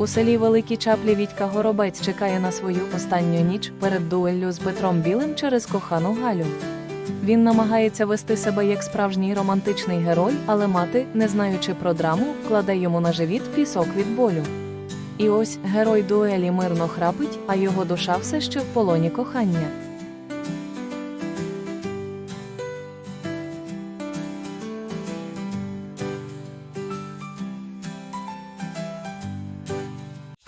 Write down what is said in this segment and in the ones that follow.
У селі Великі Чаплі Вітька Горобець чекає на свою останню ніч перед дуеллю з Петром Білим через кохану Галю. Він намагається вести себе як справжній романтичний герой, але мати, не знаючи про драму, кладе йому на живіт пісок від болю. І ось герой дуелі мирно храпить, а його душа все ще в полоні кохання.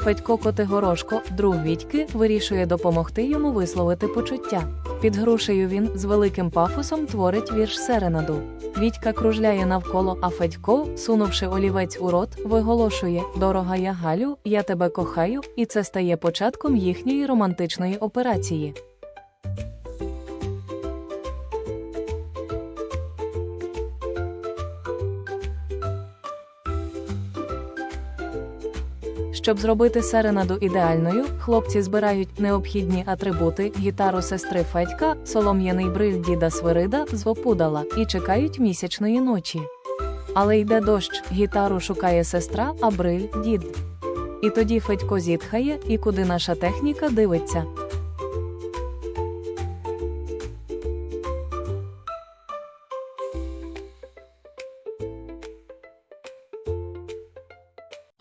Федько Котигорошко, друг Вітьки, вирішує допомогти йому висловити почуття. Під грушею він з великим пафосом творить вірш серенаду. Вітька кружляє навколо, а Федько, сунувши олівець у рот, виголошує: Дорога я Галю, я тебе кохаю, і це стає початком їхньої романтичної операції. Щоб зробити серенаду ідеальною, хлопці збирають необхідні атрибути: гітару сестри Федька, солом'яний бриль діда Свирида з опудала і чекають місячної ночі. Але йде дощ, гітару шукає сестра, а бриль дід. І тоді Федько зітхає, і куди наша техніка дивиться.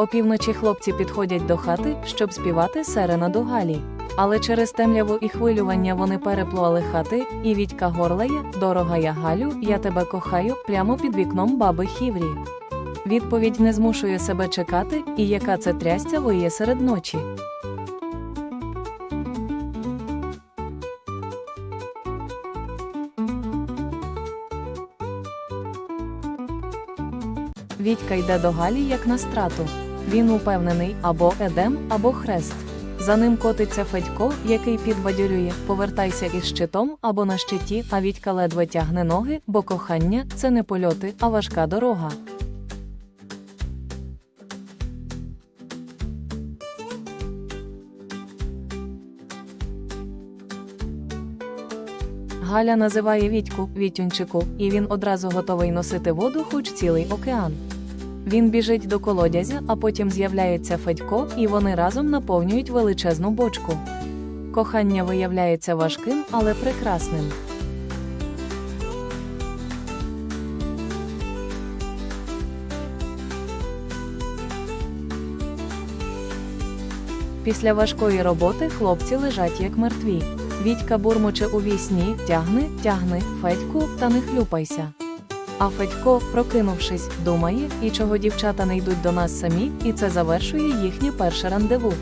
Опівночі хлопці підходять до хати, щоб співати серенаду Галі. Але через темряву і хвилювання вони переплуали хати, і Вітька горлає Дорога я Галю, я тебе кохаю прямо під вікном баби Хіврі. Відповідь не змушує себе чекати, і яка це трястя виє серед ночі. Вітька йде до Галі як на страту. Він упевнений або едем, або хрест. За ним котиться Федько, який підбадьорює повертайся із щитом або на щиті, а Вітька ледве тягне ноги, бо кохання це не польоти, а важка дорога. Галя називає Вітьку Вітюнчику, і він одразу готовий носити воду, хоч цілий океан. Він біжить до колодязя, а потім з'являється Федько, і вони разом наповнюють величезну бочку. Кохання виявляється важким, але прекрасним. Після важкої роботи хлопці лежать як мертві. Вітька бурмоче у вісні, тягни, тягни, Федьку, та не хлюпайся. А Федько, прокинувшись, думає, і чого дівчата не йдуть до нас самі, і це завершує їхнє перше рандеву.